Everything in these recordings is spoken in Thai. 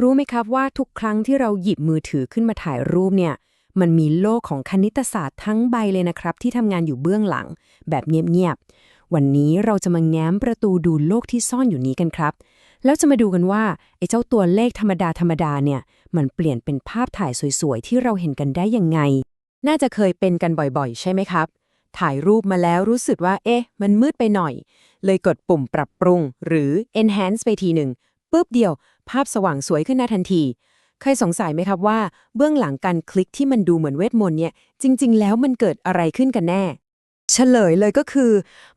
รู้ไหมครับว่าทุกครั้งที่เราหยิบมือถือขึ้นมาถ่ายรูปเนี่ย มันมีโลกของคณิตศาสตร์ทั้งใบเลยนะครับ ที่ทำงานอยู่เบื้องหลัง แบบเงียบๆ วันนี้เราจะมาแง้มประตูดูโลกที่ซ่อนอยู่นี้กันครับ แล้วจะมาดูกันว่าไอ้เจ้าตัวเลขธรรมดาธรรมดาเนี่ย มันเปลี่ยนเป็นภาพถ่ายสวยๆ ที่เราเห็นกันได้ยังไง น่าจะเคยเป็นกันบ่อยๆ ใช่ไหมครับ ถ่ายรูปมาแล้วรู้สึกว่า เอ๊ะ มันมืดไปหน่อย เลยกดปุ่มปรับปรุง หรือ enhance ไปทีหนึ่งปุ๊บเดียว ภาพสว่างสวยขึ้นหน้าทันทีเคยสงสัยไหมครับว่าเบื้องหลังการคลิกที่มันดูเหมือนเวทมนต์เนี่ย จริง ๆ แล้วมันเกิดอะไรขึ้นกันแน่ เฉลยเลยก็คือ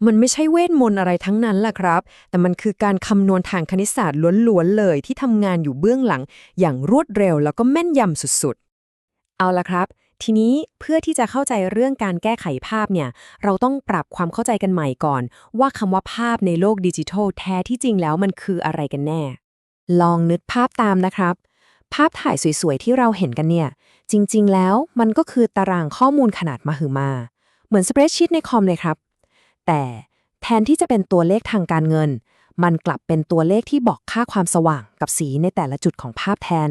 มันไม่ใช่เวทมนต์อะไรทั้งนั้นล่ะครับ แต่มันคือการคำนวณทางคณิตศาสตร์ล้วนๆเลยที่ทำงานอยู่เบื้องหลัง อย่างรวดเร็วแล้วก็แม่นยำสุดๆ เอาละครับ ทีนี้เพื่อที่จะเข้าใจเรื่องการแก้ไขภาพเนี่ย เราต้องปรับความเข้าใจกันใหม่ก่อน ว่าคำว่าภาพในโลกดิจิทัลแท้ที่จริงแล้วมันคืออะไรกันแน่ ลองนึกภาพตามนะครับ ภาพถ่ายสวยๆ ที่เราเห็นกันเนี่ย จริงๆ แล้วมันก็คือตารางข้อมูลขนาดมหึมา เหมือนสเปรดชีตในคอมเลยครับ แต่แทนที่จะเป็นตัวเลขทางการเงิน มันกลับเป็นตัวเลขที่บอกค่าความสว่างกับสีในแต่ละจุดของภาพแทน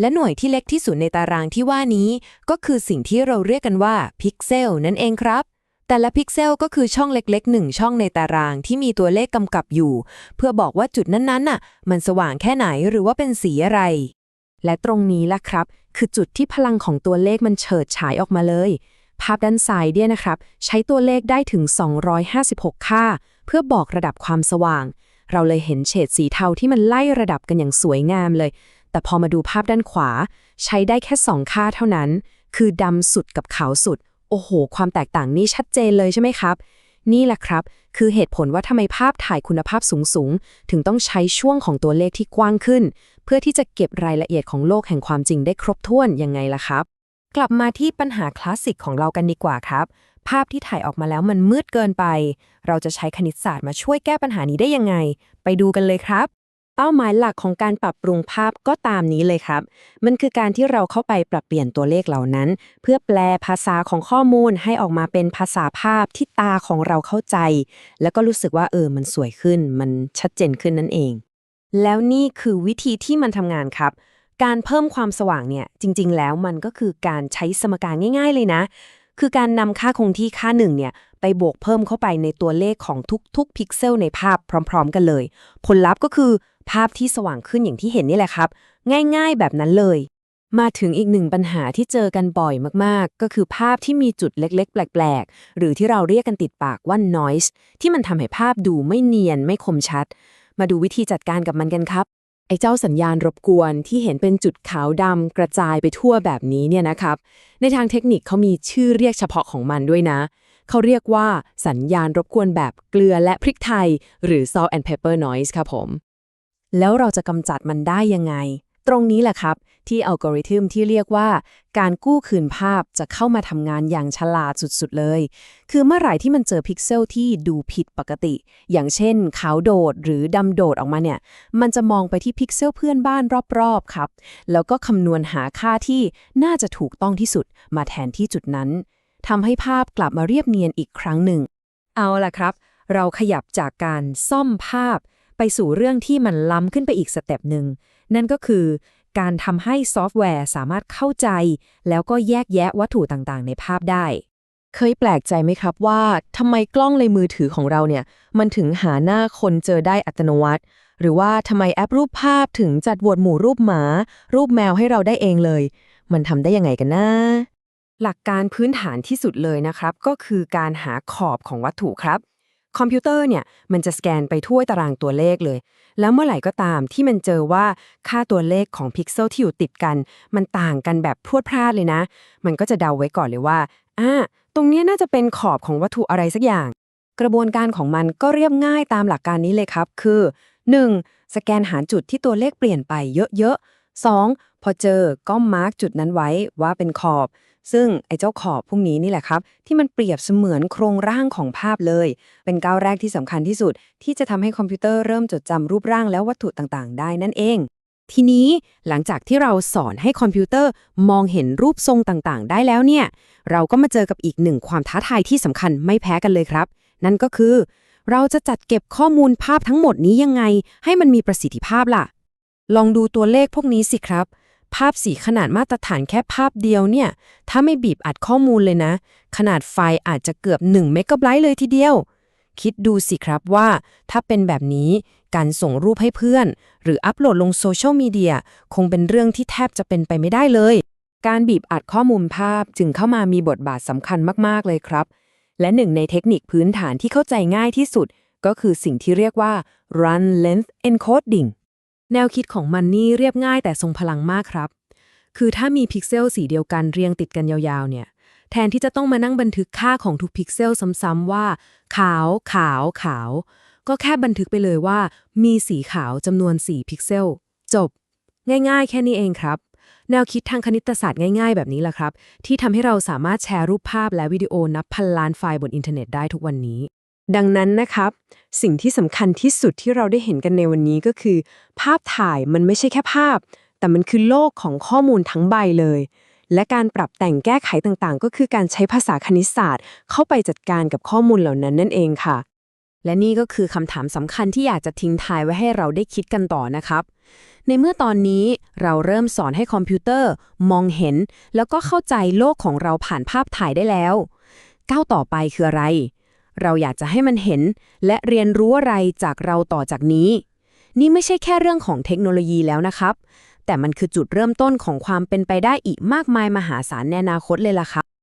และหน่วยที่เล็กที่สุดในตารางที่ว่านี้ ก็คือสิ่งที่เราเรียกกันว่าพิกเซลนั่นเองครับ แต่ละพิกเซลก็คือช่องเล็กๆหนึ่งช่องในตารางที่มีตัวเลขกำกับอยู่ เพื่อบอกว่าจุดนั้นๆน่ะ มันสว่างแค่ไหนหรือว่าเป็นสีอะไร และตรงนี้ล่ะครับ คือจุดที่พลังของตัวเลขมันเฉิดฉายออกมาเลย ภาพด้านซ้ายเนี่ยนะครับ ใช้ตัวเลขได้ถึง 256 ค่า เพื่อบอกระดับความสว่าง เราเลยเห็นเฉดสีเทาที่มันไล่ระดับกันอย่างสวยงามเลย แต่พอมาดูภาพด้านขวา ใช้ได้แค่ 2 ค่าเท่านั้น คือดำสุดกับขาวสุด อ้โห ความแตกต่างนี่ชัดเจนเลยใช่ไหมครับ นี่แหละครับ คือเหตุผลว่าทำไมภาพถ่ายคุณภาพสูงๆ ถึงต้องใช้ช่วงของตัวเลขที่กว้างขึ้น เพื่อที่จะเก็บรายละเอียดของโลกแห่งความจริงได้ครบถ้วนยังไงล่ะครับ กลับมาที่ปัญหาคลาสสิกของเรากันดีกว่าครับ ภาพที่ถ่ายออกมาแล้วมันมืดเกินไป เราจะใช้คณิตศาสตร์มาช่วยแก้ปัญหานี้ได้ยังไง ไปดูกันเลยครับ เป้าหมายหลักของการปรับปรุงภาพก็ตามนี้เลยครับ มันคือการที่เราเข้าไปปรับเปลี่ยนตัวเลขเหล่านั้น เพื่อแปลภาษาของข้อมูลให้ออกมาเป็นภาษาภาพที่ตาของเราเข้าใจ แล้วก็รู้สึกว่าเออมันสวยขึ้น มันชัดเจนขึ้นนั่นเอง แล้วนี่คือวิธีที่มันทำงานครับ การเพิ่มความสว่างเนี่ยจริง ๆ แล้วมันก็คือการใช้สมการง่าย ๆ เลยนะ คือการนำค่าคงที่ค่าหนึ่งเนี่ยไปบวกเพิ่มเข้าไปในตัวเลขของทุกๆ พิกเซลในภาพพร้อม ๆ กันเลย ผลลัพธ์ก็คือ ภาพที่สว่างขึ้นอย่างที่เห็นนี่แหละครับ ง่ายๆแบบนั้นเลย มาถึงอีกหนึ่งปัญหาที่เจอกันบ่อยมากๆ ก็คือภาพที่มีจุดเล็กๆ แปลกๆ หรือที่เราเรียกกันติดปากว่า noise ที่มันทำให้ภาพดูไม่เนียนไม่คมชัด มาดูวิธีจัดการกับมันกันครับไอ้เจ้าสัญญาณรบกวนที่เห็นเป็นจุดขาวดำกระจายไปทั่วแบบนี้เนี่ยนะครับ ในทางเทคนิคเขามีชื่อเรียกเฉพาะของมันด้วยนะ เขาเรียกว่าสัญญาณรบกวนแบบเกลือและพริกไทย หรือ salt and pepper noise ครับผม แล้วเราจะกำจัดมันได้ยังไง ตรงนี้แหละครับ ที่อัลกอริทึมที่เรียกว่า การกู้คืนภาพจะเข้ามาทำงานอย่างฉลาดสุดๆเลย คือเมื่อไหร่ที่มันเจอพิกเซลที่ดูผิดปกติ อย่างเช่น ขาวโดดหรือดำโดดออกมาเนี่ย มันจะมองไปที่พิกเซลเพื่อนบ้านรอบๆครับ แล้วก็คำนวณหาค่าที่น่าจะถูกต้องที่สุด มาแทนที่จุดนั้นทำให้ภาพกลับมาเรียบเนียนอีกครั้งหนึ่ง เอาล่ะครับ เราขยับจากการซ่อมภาพ ไปสู่เรื่องที่มันล้ำขึ้นไปอีกสเต็ปหนึ่ง นั่นก็คือการทำให้ซอฟต์แวร์สามารถเข้าใจ แล้วก็แยกแยะวัตถุต่างๆ ในภาพได้ เคยแปลกใจไหมครับว่าทำไมกล้องในมือถือของเราเนี่ย มันถึงหาหน้าคนเจอได้อัตโนมัติ หรือว่าทำไมแอปรูปภาพถึงจัดหมวดหมู่รูปหมา รูปแมวให้เราได้เองเลย มันทำได้ยังไงกันนะหลักการพื้นฐานที่สุดเลยนะครับ ก็คือการหาขอบของวัตถุครับ คอมพิวเตอร์เนี่ยมันจะสแกนไปทั่วตารางตัวเลขเลย แล้วเมื่อไหร่ก็ตามที่มันเจอว่าค่าตัวเลขของพิกเซลที่อยู่ติดกัน มันต่างกันแบบพรวดพลาดเลยนะ มันก็จะเดาไว้ก่อนเลยว่าอ่าตรงนี้น่าจะเป็นขอบของวัตถุอะไรสักอย่าง กระบวนการของมันก็เรียบง่ายตามหลักการนี้เลยครับ คือ 1. สแกนหาจุดที่ตัวเลขเปลี่ยนไปเยอะๆ 2. พอเจอก็มาร์กจุดนั้นไว้ว่าเป็นขอบ ซึ่งไอ้เจ้าขอบพวกนี้นี่แหละครับ ที่มันเปรียบเสมือนโครงร่างของภาพเลย เป็นก้าวแรกที่สำคัญที่สุด ที่จะทำให้คอมพิวเตอร์เริ่มจดจำรูปร่างและวัตถุต่างๆ ได้นั่นเองทีนี้หลังจากที่เราสอนให้คอมพิวเตอร์มองเห็นรูปทรงต่างๆ ได้แล้วเนี่ย เราก็มาเจอกับอีกหนึ่งความท้าทายที่สำคัญไม่แพ้กันเลยครับ นั่นก็คือ เราจะจัดเก็บข้อมูลภาพทั้งหมดนี้ยังไง ให้มันมีประสิทธิภาพล่ะ ลองดูตัวเลขพวกนี้สิครับ ภาพสีขนาดมาตรฐานแค่ภาพเดียวเนี่ย ถ้าไม่บีบอัดข้อมูลเลยนะ ขนาดไฟล์อาจจะเกือบ1เมกะไบต์เลยทีเดียว คิดดูสิครับว่า ถ้าเป็นแบบนี้การส่งรูปให้เพื่อน หรืออัปโหลดลงโซเชียลมีเดียคงเป็นเรื่องที่แทบจะเป็นไปไม่ได้เลย การบีบอัดข้อมูลภาพจึงเข้ามามีบทบาทสำคัญมากๆเลยครับ และหนึ่งในเทคนิคพื้นฐานที่เข้าใจง่ายที่สุด ก็คือสิ่งที่เรียกว่า run length encoding แนวคิดของมันนี่เรียบง่ายแต่ทรงพลังมากครับ คือถ้ามีพิกเซลสีเดียวกันเรียงติดกันยาวๆ เนี่ย แทนที่จะต้องมานั่งบันทึกค่าของทุกพิกเซลซ้ำๆว่า ขาว ขาว ขาว ก็แค่บันทึกไปเลยว่า มีสีขาวจำนวน 4 พิกเซล จบ ง่ายๆ แค่นี้เองครับ แนวคิดทางคณิตศาสตร์ง่ายๆ แบบนี้แหละครับ ที่ทำให้เราสามารถแชร์รูปภาพและวิดีโอนับพันล้านไฟล์บนอินเทอร์เน็ตได้ทุกวันนี้ดังนั้นนะครับ สิ่งที่สำคัญที่สุดที่เราได้เห็นกันในวันนี้ก็คือ ภาพถ่ายมันไม่ใช่แค่ภาพ แต่มันคือโลกของข้อมูลทั้งใบเลย และการปรับแต่งแก้ไขต่างๆ ก็คือการใช้ภาษาคณิตศาสตร์ เข้าไปจัดการกับข้อมูลเหล่านั้นนั่นเองค่ะ และนี่ก็คือคำถามสำคัญที่อยากจะทิ้งท้ายไว้ให้เราได้คิดกันต่อนะครับ ในเมื่อตอนนี้เราเริ่มสอนให้คอมพิวเตอร์ มองเห็น แล้วก็เข้าใจโลกของเราผ่านภาพถ่ายได้แล้ว ก้าวต่อไปคืออะไร เราอยากจะให้มันเห็น และเรียนรู้อะไรจากเราต่อจากนี้ นี่ไม่ใช่แค่เรื่องของเทคโนโลยีแล้วนะครับ แต่มันคือจุดเริ่มต้นของความเป็นไปได้อีกมากมายมหาศาลในอนาคตเลยล่ะครับ